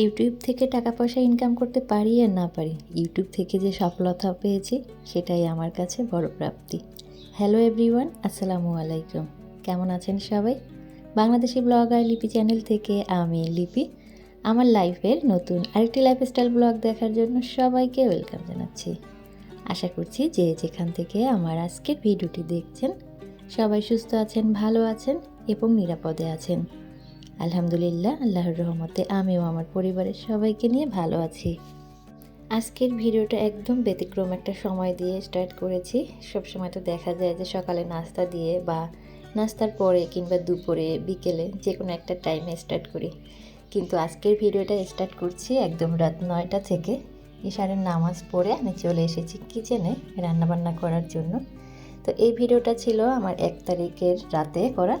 YouTube থেকে টাকা পয়সা ইনকাম করতে পারি আর না পারি, ইউটিউব থেকে যে সফলতা পেয়েছি সেটাই আমার কাছে বড় প্রাপ্তি। হ্যালো এভরিওয়ান আসসালামু আলাইকুম। কেমন আছেন সবাই? বাংলাদেশি ব্লগার লিপি চ্যানেল থেকে আমি লিপি। আমার লাইফের নতুন আরেকটি লাইফস্টাইল ব্লগ দেখার জন্য সবাইকে ওয়েলকাম জানাচ্ছি। আশা করছি যে যেখান থেকে আমার আজকের ভিডিওটি দেখছেন, সবাই সুস্থ আছেন, ভালো আছেন এবং নিরাপদে আছেন। আলহামদুলিল্লাহ, আল্লাহর রহমতে আমিও আমার পরিবারের সবাইকে নিয়ে ভালো আছি। আজকের ভিডিওটা একদম ব্যতিক্রম একটা সময় দিয়ে স্টার্ট করেছি। সব সময় তো দেখা যায় যে সকালে নাস্তা দিয়ে বা নাস্তার পরে কিংবা দুপুরে, বিকেলে যে কোনো একটা টাইমে স্টার্ট করি। কিন্তু আজকের ভিডিওটা স্টার্ট করছি একদম রাত নয়টা থেকে। ইশারের নামাজ পড়ে আমি চলে এসেছি কিচেনে রান্নাবান্না করার জন্য। তো এই ভিডিওটা ছিল আমার এক তারিখের রাতে করা।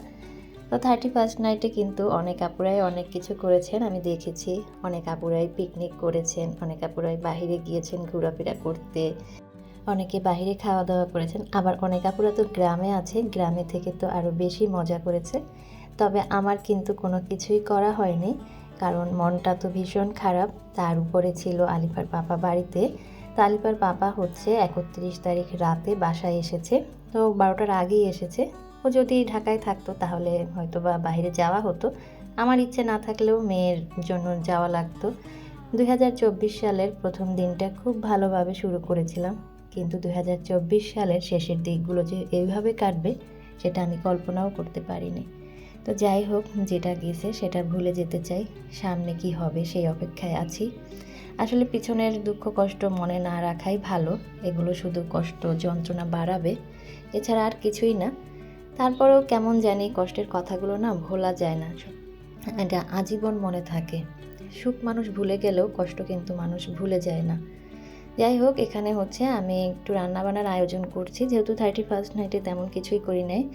তো থার্টি ফার্স্ট নাইটে কিন্তু অনেক আপুরাই অনেক কিছু করেছেন, আমি দেখেছি। অনেক আপুরাই পিকনিক করেছেন, অনেক আপুরাই বাহিরে গিয়েছেন ঘোরাফেরা করতে। অনেকে বাহিরে খাওয়া দাওয়া করেছেন, আবার অনেক আপুরা তো গ্রামে আছে গ্রামে থেকে তো আরও বেশি মজা করেছে। তবে আমার কিন্তু কোনো কিছুই করা হয়নি, কারণ মনটা তো ভীষণ খারাপ। তার উপরে ছিল আলিফার পাপা বাড়িতে। তো আলিফার পাপা হচ্ছে একত্রিশ তারিখ রাতে বাসায় এসেছে। তো বারোটার আগেই এসেছে। ও যদি ঢাকায় থাকতো তাহলে হয়তো বা বাইরে যাওয়া হতো। আমার ইচ্ছে না থাকলেও মেয়ের জন্য যাওয়া লাগতো। দু হাজার চব্বিশ সালের প্রথম দিনটা খুব ভালোভাবে শুরু করেছিলাম। কিন্তু দু হাজার চব্বিশ সালের শেষের দিকগুলো যে এইভাবে কাটবে, সেটা আমি কল্পনাও করতে পারিনি। তো যাই হোক, যেটা গেছে সেটা ভুলে যেতে চাই। সামনে কি হবে সেই অপেক্ষায় আছি। আসলে পিছনের দুঃখ কষ্ট মনে না রাখাই ভালো। এগুলো শুধু কষ্ট যন্ত্রণা বাড়াবে। এছাড়া আর কিছুই না। তারপরেও কেমন জানি কষ্টের কথাগুলো না ভোলা যায় না। এটা আজীবন মনে থাকে। সুখ মানুষ ভুলে গেলেও কষ্ট কিন্তু মানুষ ভুলে যায় না। যাই হোক, এখানে হচ্ছে আমি একটু রান্নাবান্নার আয়োজন করছি। যেহেতু থার্টি ফার্স্ট নাইটে তেমন কিছুই করি নাই।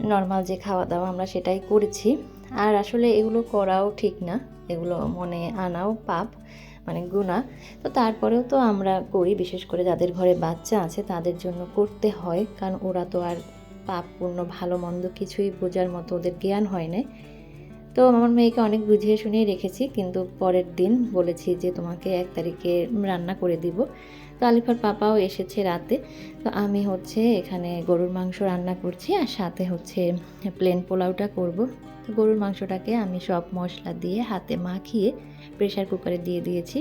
নর্মাল যে খাওয়া দাওয়া আমরা সেটাই করেছি। আর আসলে এগুলো করাও ঠিক না। এগুলো মনে আনাও পাপ মানে গুণা তো তারপরেও তো আমরা করি, বিশেষ করে যাদের ঘরে বাচ্চা আছে তাদের জন্য করতে হয়। কারণ ওরা তো আর পাপপূর্ণ, ভালো মন্দ কিছুই বোঝার মতো ওদের জ্ঞান হয় না তো আমার মেয়েকে অনেক বুঝিয়ে শুনিয়ে রেখেছি, কিন্তু পরের দিন বলেছি যে তোমাকে এক তারিখে রান্না করে দিব। তো আলিফার পাপাও এসেছে রাতে। তো আমি হচ্ছে এখানে গরুর মাংস রান্না করছি আর সাথে হচ্ছে প্লেন পোলাওটা করব। তো গরুর মাংসটাকে আমি সব মশলা দিয়ে হাতে মাখিয়ে প্রেশার কুকারে দিয়ে দিয়েছি।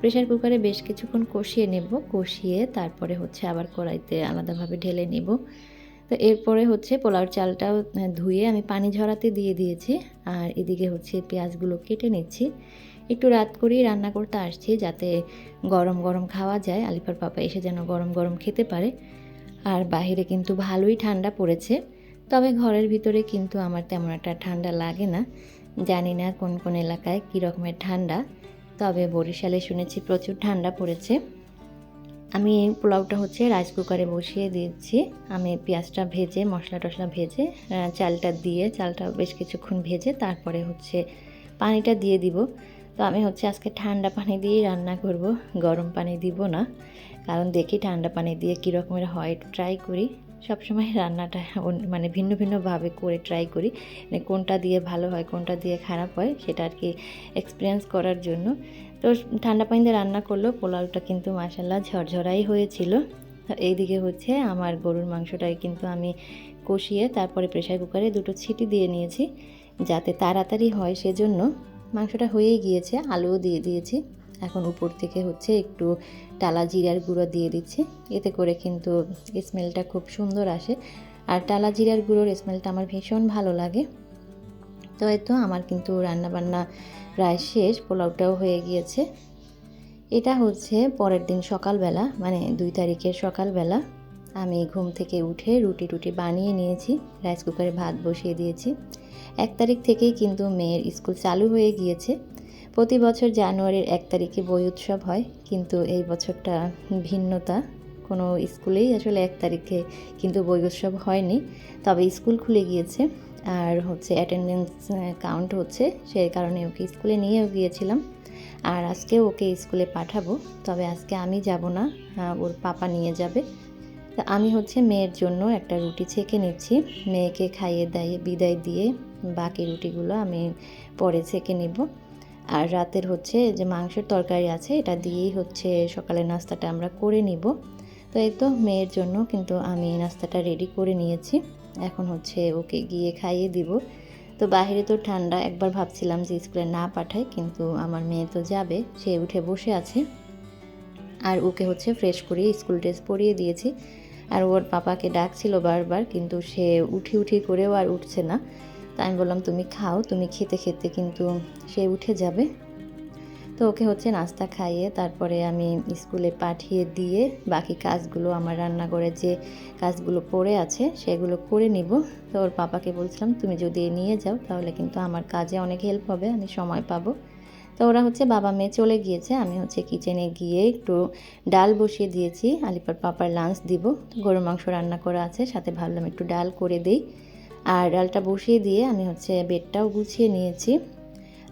প্রেশার কুকারে বেশ কিছুক্ষণ কষিয়ে নেব, কষিয়ে তারপরে হচ্ছে আবার কড়াইতে আলাদাভাবে ঢেলে নেব। তো এরপরে হচ্ছে পোলাওর চালটাও ধুয়ে আমি পানি ঝরাতে দিয়ে দিয়েছি। আর এদিকে হচ্ছে পেঁয়াজগুলো কেটে নিচ্ছি। একটু রাত করেই রান্না করতে আসছি যাতে গরম গরম খাওয়া যায়। আলিফার পাপা এসে যেন গরম গরম খেতে পারে। আর বাহিরে কিন্তু ভালোই ঠান্ডা পড়েছে। তবে ঘরের ভিতরে কিন্তু আমার তেমন একটা ঠান্ডা লাগে না। জানি না কোন কোন এলাকায় কী রকমের ঠান্ডা। তবে বরিশালে শুনেছি প্রচুর ঠান্ডা পড়েছে। আমি এই পোলাওটা হচ্ছে রাইস কুকারে বসিয়ে দিচ্ছি। আমি পেঁয়াজটা ভেজে, মশলা টশলা ভেজে চালটা দিয়ে, চালটা বেশ কিছুক্ষণ ভেজে তারপরে হচ্ছে পানিটা দিয়ে দিব। তো আমি হচ্ছে আজকে ঠান্ডা পানি দিয়েই রান্না করব, গরম পানি দিব না। কারণ দেখি ঠান্ডা পানি দিয়ে কী রকমের হয় ট্রাই করি। সবসময় রান্নাটা মানে ভিন্ন ভিন্নভাবে করে ট্রাই করি। মানে কোনটা দিয়ে ভালো হয়, কোনটা দিয়ে খারাপ হয়, সেটা আর কি এক্সপিরিয়েন্স করার জন্য। তো ঠান্ডা পানি দিয়ে রান্না করল, পোলাওটা কিন্তু মাসাল্লাহ ঝরঝরাই হয়েছিল। এইদিকে হচ্ছে আমার গরুর মাংসটাই কিন্তু আমি কষিয়ে তারপরে প্রেশার কুকারে দুটো ছিটি দিয়ে নিয়েছি, যাতে তাড়াতাড়ি হয় সেজন্য। মাংসটা হয়েই গিয়েছে, আলুও দিয়ে দিয়েছি। এখন উপর থেকে হচ্ছে একটু টালা জিরার গুঁড়ো দিয়ে দিচ্ছি, এতে করে কিন্তু স্মেলটা খুব সুন্দর আসে। আর টালা জিরার গুঁড়োর স্মেলটা আমার ভীষণ ভালো লাগে। তো এই তো আমার কিন্তু রান্নাবান্না প্রায় শেষ, পোলাওটাও হয়ে গিয়েছে। এটা হচ্ছে পরের দিন সকালবেলা মানে দুই তারিখের সকালবেলা। আমি ঘুম থেকে উঠে রুটি টুটি বানিয়ে নিয়েছি, রাইস কুকারে ভাত বসিয়ে দিয়েছি। এক তারিখ থেকেই কিন্তু মেয়ের স্কুল চালু হয়ে গিয়েছে। প্রতি বছর জানুয়ারির এক তারিখে বই উৎসব হয়, কিন্তু এই বছরটা ভিন্নতা। কোনো স্কুলেই আসলে এক তারিখে কিন্তু বই উৎসব হয়নি, তবে স্কুল খুলে গিয়েছে। আর হচ্ছে অ্যাটেন্ডেন্স কাউন্ট হচ্ছে, সেই কারণে ওকে স্কুলে নিয়েও গিয়েছিলাম। আর আজকে ওকে স্কুলে পাঠাবো, তবে আজকে আমি যাব না ওর পাপা নিয়ে যাবে। তা আমি হচ্ছে মেয়ের জন্য একটা রুটি ছেঁকে নিচ্ছি, মেয়েকে খাইয়ে দাইয়ে বিদায় দিয়ে বাকি রুটিগুলো আমি পরে ছেঁকে নিব। আর রাতের হচ্ছে যে মাংসের তরকারি আছে, এটা দিয়েই হচ্ছে সকালের নাস্তাটা আমরা করে নিব। তো এই তো মেয়ের জন্য কিন্তু আমি নাস্তাটা রেডি করে নিয়েছি। এখন হচ্ছে ওকে গিয়ে খাইয়ে দিব। তো বাইরে তো ঠান্ডা, একবার ভাবছিলাম যে স্কুলে না পাঠাই, কিন্তু আমার মেয়ে তো যাবে, সে উঠে বসে আছে। আর ওকে হচ্ছে ফ্রেশ করিয়ে স্কুল ড্রেস পরিয়ে দিয়েছি। আর ওর পাপাকে ডাকছিল বারবার, কিন্তু সে উঠি উঠি করেও আর উঠছে না। তাই আমি বললাম, তুমি খাও, তুমি খেতে খেতে কিন্তু সে উঠে যাবে। তো ওকে হচ্ছে নাস্তা খাইয়ে তারপরে আমি স্কুলে পাঠিয়ে দিয়ে বাকি কাজগুলো আমার রান্নাঘরে যে কাজগুলো পড়ে আছে সেগুলো করে নিব। তো ওর পাপাকে বলছিলাম, তুমি যদি নিয়ে যাও তাহলে কিন্তু আমার কাজে অনেক হেল্প হবে, আমি সময় পাবো। তো ওরা হচ্ছে বাবা মেয়ে চলে গিয়েছে, আমি হচ্ছে কিচেনে গিয়ে একটু ডাল বসিয়ে দিয়েছি, আলিপার পাপার লাঞ্চ দিব। গরু মাংস রান্না করা আছে, সাথে ভাবলাম একটু ডাল করে দিই। আর ডালটা বসিয়ে দিয়ে আমি হচ্ছে বেডটাও গুছিয়ে নিয়েছি।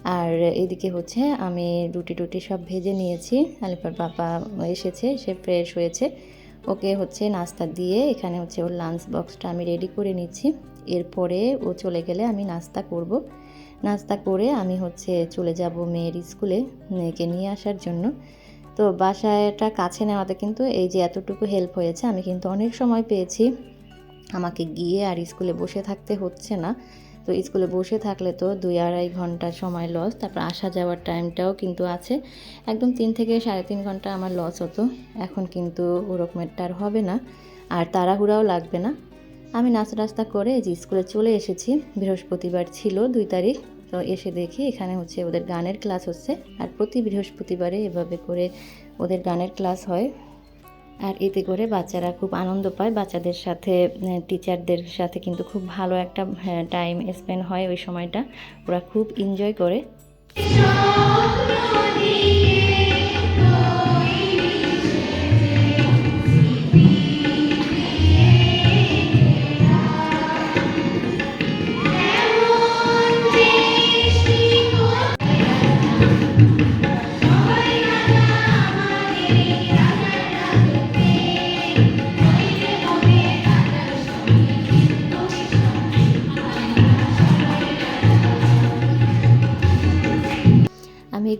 আর এদিকে হচ্ছে আমি রুটি টুটি সব ভেজে নিয়েছি। আলিপার পাপা এসেছে, সে ফ্রেশ হয়েছে। ওকে হচ্ছে নাস্তা দিয়ে এখানে হচ্ছে ওর লাঞ্চ বক্সটা আমি রেডি করে নিচ্ছি। এরপরে ও চলে গেলে আমি নাস্তা করব। নাস্তা করে আমি হচ্ছে চলে যাব মেয়ের স্কুলে মেয়েকে নিয়ে আসার জন্য। তো বাসাটা কাছে নেওয়াতে কিন্তু এই যে এতটুকু হেল্প হয়েছে, আমি কিন্তু অনেক সময় পেয়েছি। আমাকে গিয়ে আর স্কুলে বসে থাকতে হচ্ছে না। তো স্কুলে বসে থাকলে তো দুই আড়াই ঘণ্টা সময় লস তারপর আসা যাওয়ার টাইমটাও কিন্তু আছে। একদম তিন থেকে সাড়ে তিন ঘণ্টা আমার লস হতো। এখন কিন্তু ওরকমেরটা আর হবে না। আর তাড়াহুড়াও লাগবে না। আমি নাস্তা টাস্তা করে যে স্কুলে চলে এসেছি, বৃহস্পতিবার ছিল দুই তারিখ, তো এসে দেখি এখানে হচ্ছে ওদের গানের ক্লাস হচ্ছে। আর প্রতি বৃহস্পতিবারে এভাবে করে ওদের গানের ক্লাস হয়। আর এতে করে বাচ্চারা খুব আনন্দ পায়। বাচ্চাদের সাথে টিচারদের সাথে কিন্তু খুব ভালো একটা টাইম স্পেন্ড হয় ওই সময়টা। ওরা খুব এনজয় করে।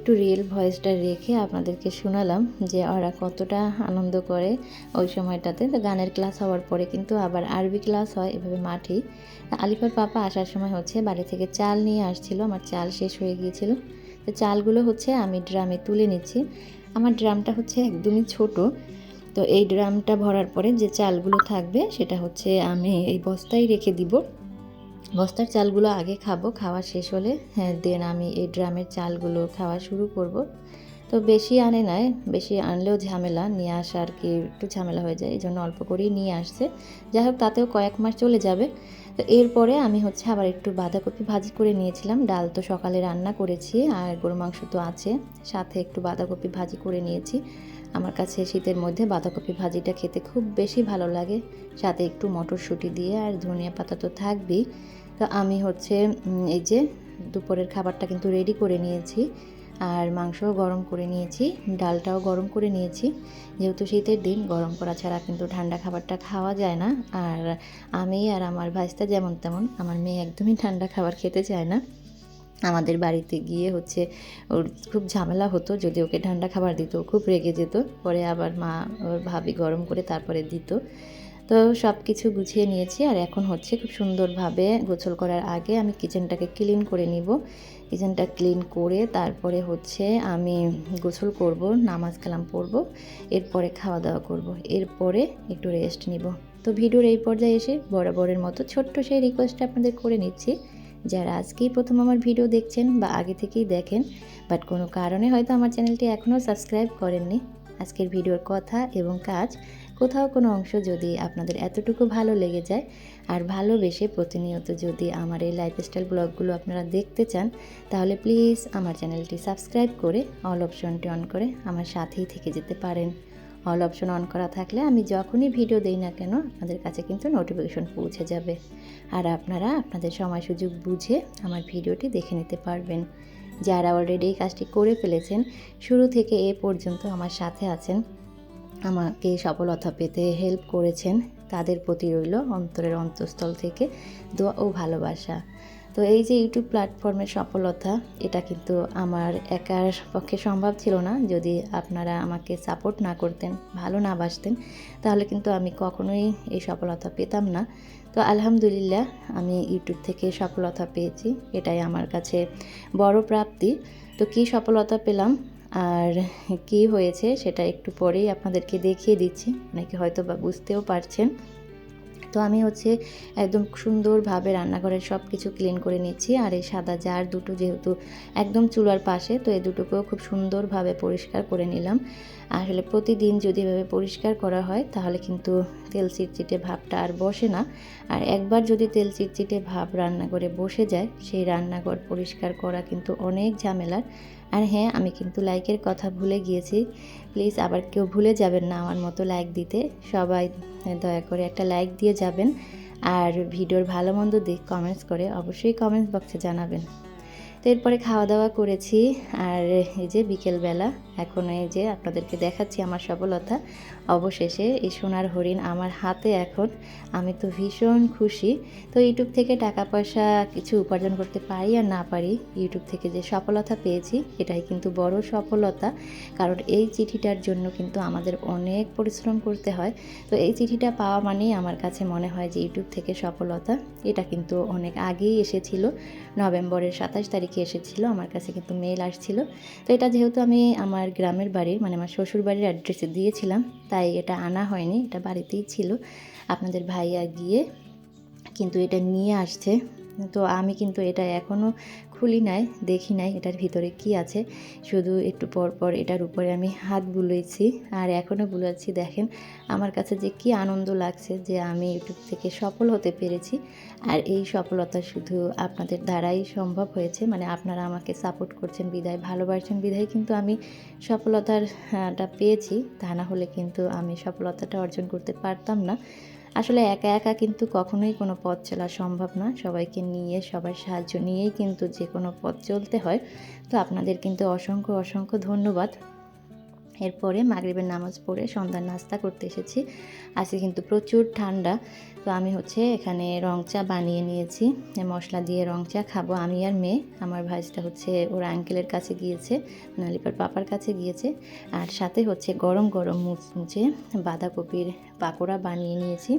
একটু রিয়েল ভয়েসটা রেখে আপনাদেরকে শোনালাম যে ওরা কতটা আনন্দ করে ওই সময়টাতে। তো গানের ক্লাস হওয়ার পরে কিন্তু আবার আরবি ক্লাস হয় এভাবে মাঠেই। আলিফার পাপা আসার সময় হচ্ছে বাড়ি থেকে চাল নিয়ে আসছিল, আমার চাল শেষ হয়ে গিয়েছিল। তো চালগুলো হচ্ছে আমি ড্রামে তুলে নিচ্ছি। আমার ড্রামটা হচ্ছে একদমই ছোট। তো এই ড্রামটা ভরার পরে যে চালগুলো থাকবে সেটা হচ্ছে আমি এই বস্তায় রেখে দিব। বস্তার চালগুলো আগে খাব, খাওয়া শেষ হলে হ্যাঁ দেন আমি এই ড্রামের চালগুলো খাওয়া শুরু করব। তো বেশি আনে নাই, বেশি আনলেও ঝামেলা, নিয়ে আসা আর কি একটু ঝামেলা হয়ে যায় এই জন্য অল্প করেই নিয়ে আসছে। যাই হোক তাতেও কয়েক মাস চলে যাবে। তো এরপরে আমি হচ্ছে আবার একটু বাঁধাকপি ভাজি করে নিয়েছিলাম, ডাল তো সকালে রান্না করেছি, আর গরু মাংস তো আছে, সাথে একটু বাঁধাকপি ভাজি করে নিয়েছি। আমার কাছে শীতের মধ্যে বাঁধাকপি ভাজিটা খেতে খুব বেশি ভালো লাগে, সাথে একটু মটরশুঁটি দিয়ে, আর ধনিয়া পাতা তো থাকবেই। তো আমি হচ্ছে এই যে দুপুরের খাবারটা কিন্তু রেডি করে নিয়েছি। আর মাংসও গরম করে নিয়েছি, ডালটাও গরম করে নিয়েছি। যেহেতু শীতের দিন, গরম করা ছাড়া কিন্তু ঠান্ডা খাবারটা খাওয়া যায় না। আর আমি আর আমার ভাইস্তা যেমন তেমন, আমার মেয়ে একদমই ঠান্ডা খাবার খেতে চায় না। আমাদের বাড়িতে গিয়ে হচ্ছে ওর খুব ঝামেলা হতো, যদি ওকে ঠান্ডা খাবার দিত খুব রেগে যেত। পরে আবার মা ওর ভাবি গরম করে তারপরে দিত। তো সব কিছু গুছিয়ে নিয়েছি আর এখন হচ্ছে খুব সুন্দরভাবে গোসল করার আগে আমি কিচেনটাকে ক্লিন করে নিব। কিচেনটা ক্লিন করে তারপরে হচ্ছে আমি গোসল করব, নামাজ কালাম পড়ব, এরপরে খাওয়া দাওয়া করব, এরপরে একটু রেস্ট নিব। তো ভিডিওর এই পর্যায়ে এসে বরাবরের মতো ছোট্ট সেই রিকোয়েস্টটা আপনাদের করে নিচ্ছি। যারা আজকেই প্রথম আমার ভিডিও দেখছেন বা আগে থেকেই দেখেন, বাট কোনো কারণে হয়তো আমার চ্যানেলটি এখনও সাবস্ক্রাইব করেননি, আজকের ভিডিওর কথা এবং কাজ কোথাও কোনো অংশ যদি আপনাদের এতটুকু ভালো লেগে যায় আর ভালোবেসে প্রতিনিয়ত যদি আমার এই লাইফস্টাইল ব্লগগুলো আপনারা দেখতে চান, তাহলে প্লিজ আমার চ্যানেলটি সাবস্ক্রাইব করে অল অপশনটি অন করে আমার সাথেই থেকে যেতে পারেন। অল অপশন অন করা থাকলে আমি যখনই ভিডিও দেই না কেন, আপনাদের কাছে কিন্তু নোটিফিকেশন পৌঁছে যাবে। আর আপনারা আপনাদের সময় সুযোগ বুঝে আমার ভিডিওটি দেখে নিতে পারবেন। যারা অলরেডি এই কাজটি করে ফেলেছেন, শুরু থেকে এ পর্যন্ত আমার সাথে আছেন। আমাকে সফলতা পেতে হেল্প করেছেন। তাদের প্রতি রইল অন্তরের অন্তঃস্থল থেকে দোয়া ও ভালোবাসা। তো এই যে ইউটিউব প্ল্যাটফর্মের সফলতা, এটা কিন্তু আমার একার পক্ষে সম্ভব ছিল না। যদি আপনারা আমাকে সাপোর্ট না করতেন, ভালো না বাসতেন, তাহলে কিন্তু আমি কখনোই এই সফলতা পেতাম না। তো আলহামদুলিল্লাহ, আমি ইউটিউব থেকে সফলতা পেয়েছি। এটাই আমার কাছে বড় প্রাপ্তি। তো কী সফলতা পেলাম? আর কি হয়েছে সেটা একটু পরেই আপনাদেরকে দেখিয়ে দিচ্ছি। অনেকে হয়তো বা বুঝতেও পারছেন। তো আমি হচ্ছে একদম সুন্দরভাবে রান্নাঘরের সব কিছু ক্লিন করে নিচ্ছি। আর এই সাদা জার দুটো যেহেতু একদম চুলার পাশে, তো এই দুটোকেও খুব সুন্দরভাবে পরিষ্কার করে নিলাম। আসলে প্রতিদিন যদি এভাবে পরিষ্কার করা হয়, তাহলে কিন্তু তেল চিটচিটে ভাবটা আর বসে না। আর একবার যদি তেল চিটচিটে ভাব রান্নাঘরে বসে যায়, সেই রান্নাঘর পরিষ্কার করা কিন্তু অনেক ঝামেলার। আর হ্যাঁ আমি কিন্তু লাইকের কথা ভুলে গিয়েছি। প্লিজ আবার কেউ ভুলে যাবেন না আমার মতো লাইক দিতে। সবাই দয়া করে একটা লাইক দিয়ে যাবেন। আর ভিডিওর ভালো মন্দ দিক কমেন্টস করে অবশ্যই কমেন্টস বক্সে জানাবেন। তো এরপরে খাওয়া দাওয়া করেছি। আর এই যে বিকেলবেলা, এখন এই যে আপনাদেরকে দেখাচ্ছি আমার সফলতা। অবশেষে এই সোনার হরিণ আমার হাতে এখন। আমি তো ভীষণ খুশি। তো ইউটিউব থেকে টাকা পয়সা কিছু উপার্জন করতে পারি আর না পারি ইউটিউব থেকে যে সফলতা পেয়েছি, এটাই কিন্তু বড় সফলতা। কারণ এই চিঠিটার জন্য কিন্তু আমাদের অনেক পরিশ্রম করতে হয়। তো এই চিঠিটা পাওয়া মানেই আমার কাছে মনে হয় যে ইউটিউব থেকে সফলতা, এটা কিন্তু অনেক আগেই এসেছিল। নভেম্বরের সাতাশ তারিখে এসেছিল, আমার কাছে কিন্তু মেল আসছিল। তো এটা যেহেতু আমি আমার গ্রামের বাড়ির মানে আমার শ্বশুর বাড়ির অ্যাড্রেসে দিয়েছিলাম, তাই এটা আনা হয়নি, এটা বাড়িতেই ছিল। আপনাদের ভাইয়া গিয়ে কিন্তু এটা নিয়ে আসছে। তো আমি কিন্তু এটা এখনও খুলি নাই, দেখি নাই এটার ভিতরে কি আছে। শুধু একটু পর পর এটার উপরে আমি হাত বুলেছি আর এখনও বুলাচ্ছি, দেখেন আমার কাছে যে কি আনন্দ লাগছে যে আমি ইউটিউব থেকে সফল হতে পেরেছি। আর এই সফলতা শুধু আপনাদের দ্বারাই সম্ভব হয়েছে মানে আপনারা আমাকে সাপোর্ট করছেন, বিদায় ভালোবাসছেন, বিদায় কিন্তু আমি সফলতারটা পেয়েছি। তা না হলে কিন্তু আমি সফলতাটা অর্জন করতে পারতাম না। আসলে একা একা কিন্তু কখনোই কোনো পথ চলা সম্ভব না। সবাইকে নিয়ে, সবার সাহায্য নিয়েই কিন্তু যে কোনো পথ চলতে হয়। তো আপনাদের কিন্তু অসংখ্য অসংখ্য ধন্যবাদ। এরপরে মাগরিবের নামাজ পড়ে সন্ধ্যার নাস্তা করতে এসেছি। আজকে কিন্তু প্রচুর ঠান্ডা, তো আমি হচ্ছে এখানে রং চা বানিয়ে নিয়েছি। মশলা দিয়ে রং চা খাব। আমি আর মেয়ে, আমার ভাইসটা হচ্ছে ওর আঙ্কেলের কাছে গিয়েছে, নালিপার পাপার কাছে গিয়েছে। আর সাথে হচ্ছে গরম গরম মুচ মুচমুচে বাঁধাকপির পাকোড়া বানিয়ে নিয়েছি।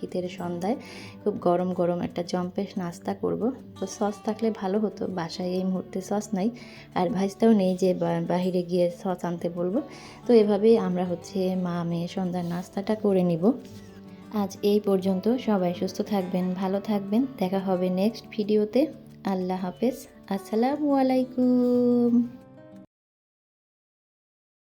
শীতের সন্ধ্যায় খুব গরম গরম একটা জম্পেশ নাস্তা করব। তো সস থাকলে ভালো হতো, বাসায় এই মুহূর্তে সস নাই। আর ভাজটাও নেই যে বাহিরে গিয়ে সস আনতে বলব। তো এভাবেই আমরা হচ্ছে মা, মেয়ে সন্ধ্যার নাস্তাটা করে নিব। আজ এই পর্যন্ত, সবাই সুস্থ থাকবেন, ভালো থাকবেন। দেখা হবে নেক্সট ভিডিওতে। আল্লাহ হাফেজ। আসসালামু আলাইকুম।